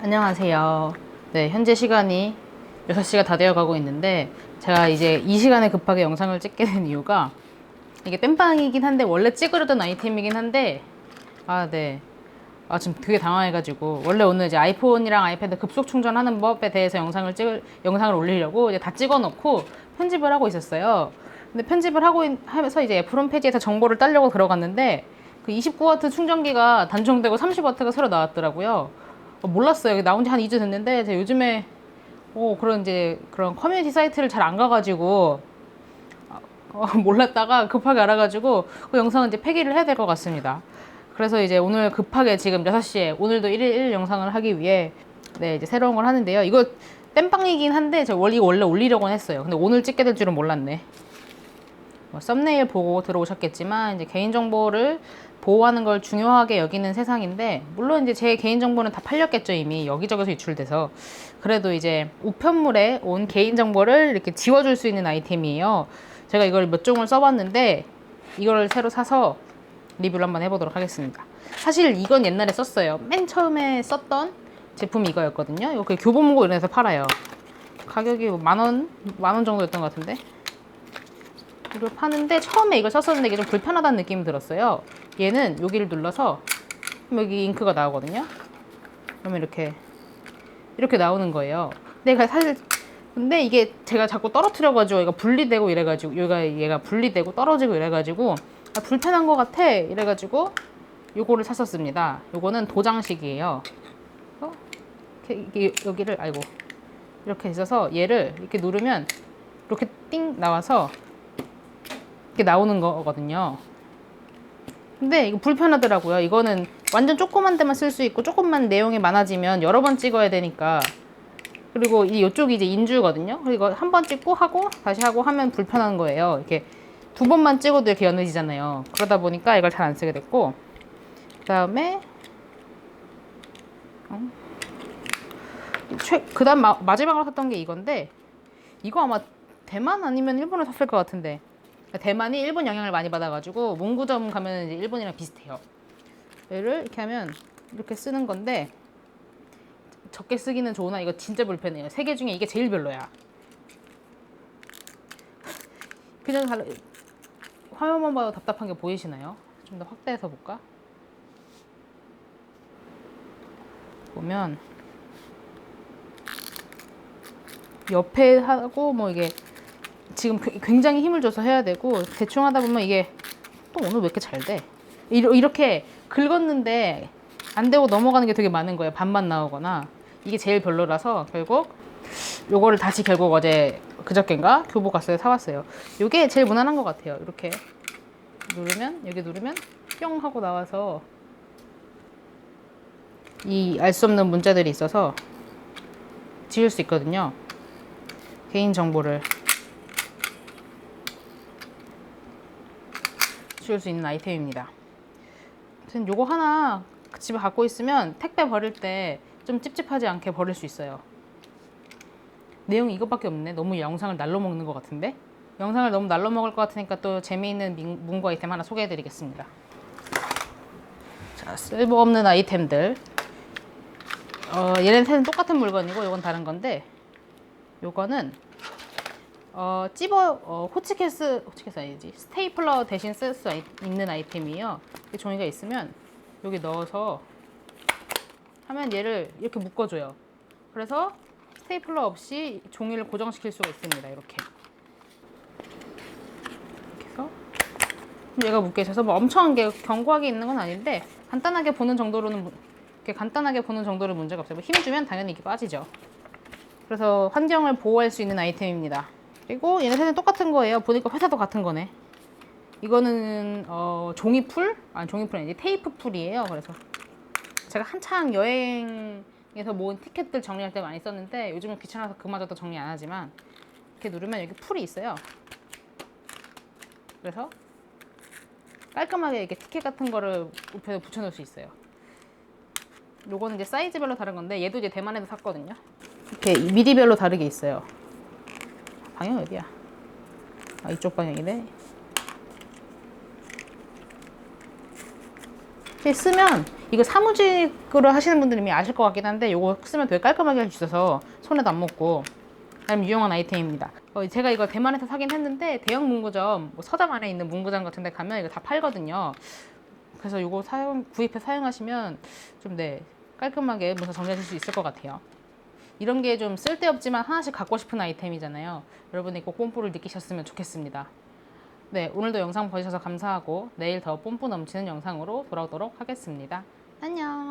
안녕하세요. 네, 현재 시간이 6시가 다 되어 가고 있는데, 제가 이제 이 시간에 급하게 영상을 찍게 된 이유가, 이게 땜빵이긴 한데, 원래 찍으려던 아이템이긴 한데, 아, 네. 아, 지금 되게 당황해가지고, 원래 오늘 이제 아이폰이랑 아이패드 급속 충전하는 법에 대해서 영상을 찍을, 영상을 올리려고 이제 다 찍어 놓고 편집을 하고 있었어요. 근데 편집을 하고 있- 하면서 이제 애플 홈 페이지에서 정보를 따려고 들어갔는데, 그 29W 충전기가 단종되고 30W가 새로 나왔더라고요. 어, 몰랐어요. 나온 지 한 2주 됐는데 제가 요즘에 어, 그런 이제 그런 커뮤니티 사이트를 잘 안 가가지고 어, 몰랐다가 급하게 알아가지고 그 영상은 이제 폐기를 해야 될 것 같습니다. 그래서 이제 오늘 급하게 지금 6시에 오늘도 1일 1일 영상을 하기 위해 네, 이제 새로운 걸 하는데요. 이거 땜빵이긴 한데 제가 원래 올리려고 했어요. 근데 오늘 찍게 될 줄은 몰랐네. 뭐 썸네일 보고 들어오셨겠지만 이제 개인정보를 보호하는 걸 중요하게 여기는 세상인데 물론 이제 제 개인정보는 다 팔렸겠죠 이미. 여기저기서 유출돼서. 그래도 이제 우편물에 온 개인정보를 이렇게 지워줄 수 있는 아이템이에요. 제가 이걸 몇 종을 써봤는데 이걸 새로 사서 리뷰를 한번 해보도록 하겠습니다. 사실 이건 옛날에 썼어요. 맨 처음에 썼던 제품이 이거였거든요. 이거 그 교보문고 이런 데서 팔아요. 가격이 뭐 만원 만 원 정도였던 것 같은데 이걸 파는데 처음에 이걸 썼었는데 이게 좀 불편하다는 느낌이 들었어요. 얘는 여기를 눌러서 여기 잉크가 나오거든요. 그러면 이렇게 이렇게 나오는 거예요. 내가 사실 근데 이게 제가 자꾸 떨어뜨려가지고 얘가 분리되고 이래가지고 얘가 얘가 분리되고 떨어지고 이래가지고 아, 불편한 것 같아 이래가지고 요거를 샀었습니다. 요거는 도장식이에요. 어? 이렇게 여기를 아이고 이렇게 있어서 얘를 이렇게 누르면 이렇게 띵 나와서 이렇게 나오는 거거든요. 근데 이거 불편하더라고요. 이거는 완전 조그만 데만 쓸 수 있고 조금만 내용이 많아지면 여러 번 찍어야 되니까. 그리고 이 이쪽이 이제 인주거든요. 그리고 한 번 찍고 하고 다시 하고 하면 불편한 거예요. 이렇게 두 번만 찍어도 이렇게 연해지잖아요. 그러다 보니까 이걸 잘 안 쓰게 됐고 그다음에 어? 최 그다음 마, 마지막으로 샀던 게 이건데 이거 아마 대만 아니면 일본을 샀을 것 같은데 대만이 일본 영향을 많이 받아가지고 문구점 가면 이제 일본이랑 비슷해요. 얘를 이렇게 하면 이렇게 쓰는 건데 적게 쓰기는 좋으나 이거 진짜 불편해요. 세 개 중에 이게 제일 별로야. 그냥 달 화면만 봐도 답답한 게 보이시나요? 좀 더 확대해서 볼까? 보면 옆에 하고 뭐 이게 지금 그- 굉장히 힘을 줘서 해야 되고 대충 하다 보면 이게 또 오늘 왜 이렇게 잘 돼? 이렇게 긁었는데 안 되고 넘어가는 게 되게 많은 거예요. 반만 나오거나 이게 제일 별로라서 결국 요거를 다시 결국 어제 그저께인가 교보 갔어요 사왔어요. 요게 제일 무난한 것 같아요. 이렇게 누르면 여기 누르면 뿅 하고 나와서 이 알 수 없는 문자들이 있어서 지울 수 있거든요. 개인 정보를 지울 수 있는 아이템입니다. 아무튼 요거 하나 집에 갖고 있으면 택배 버릴 때 좀 찝찝하지 않게 버릴 수 있어요. 내용이 이것밖에 없네. 너무 영상을 날로 먹는 것 같은데? 영상을 너무 날로 먹을 것 같으니까 또 재미있는 민- 문구 아이템 하나 소개해드리겠습니다. 자, 쓸모없는 아이템들. 어, 얘네는 똑같은 물건이고 이건 다른 건데 요거는 어, 찝어 어, 호치케스 호치케스 아니지 스테이플러 대신 쓸 수 있는 아이템이에요. 이 종이가 있으면 여기 넣어서 하면 얘를 이렇게 묶어줘요. 그래서 스테이플러 없이 종이를 고정시킬 수가 있습니다. 이렇게 이렇게 해서 얘가 묶여 있어서 뭐 엄청 게 견고하게 있는 건 아닌데 간단하게 보는 정도로는 무- 이렇게 간단하게 보는 정도로 문제가 없어요. 뭐 힘 주면 당연히 이게 빠지죠. 그래서 환경을 보호할 수 있는 아이템입니다. 그리고 얘네들은 똑같은 거예요. 보니까 회사도 같은 거네. 이거는 어, 종이풀? 아니 종이풀 아니지 테이프 풀이에요. 그래서 제가 한창 여행에서 모은 티켓들 정리할 때 많이 썼는데 요즘은 귀찮아서 그마저도 정리 안 하지만 이렇게 누르면 여기 풀이 있어요. 그래서 깔끔하게 이렇게 티켓 같은 거를 우편에 붙여놓을 수 있어요. 요거는 이제 사이즈별로 다른 건데 얘도 이제 대만에서 샀거든요. 이렇게 미리별로 다르게 있어요. 방향 어디야? 아 이쪽 방향이네. 근데 쓰면 이거 사무직으로 하시는 분들은 이미 아실 것 같긴 한데 이거 쓰면 되게 깔끔하게 할 수 있어서 손에도 안 묻고 나름 유용한 아이템입니다. 어, 제가 이거 대만에서 사긴 했는데 대형 문구점, 뭐 서점 안에 있는 문구점 같은 데 가면 이거 다 팔거든요. 그래서 이거 사용, 구입해 사용하시면 좀 네, 깔끔하게 문서 정리하실 수 있을 것 같아요. 이런 게 좀 쓸데없지만 하나씩 갖고 싶은 아이템이잖아요. 여러분이 꼭 뽐뿌를 느끼셨으면 좋겠습니다. 네, 오늘도 영상 봐주셔서 감사하고 내일 더 뽐뿌 넘치는 영상으로 돌아오도록 하겠습니다. 안녕!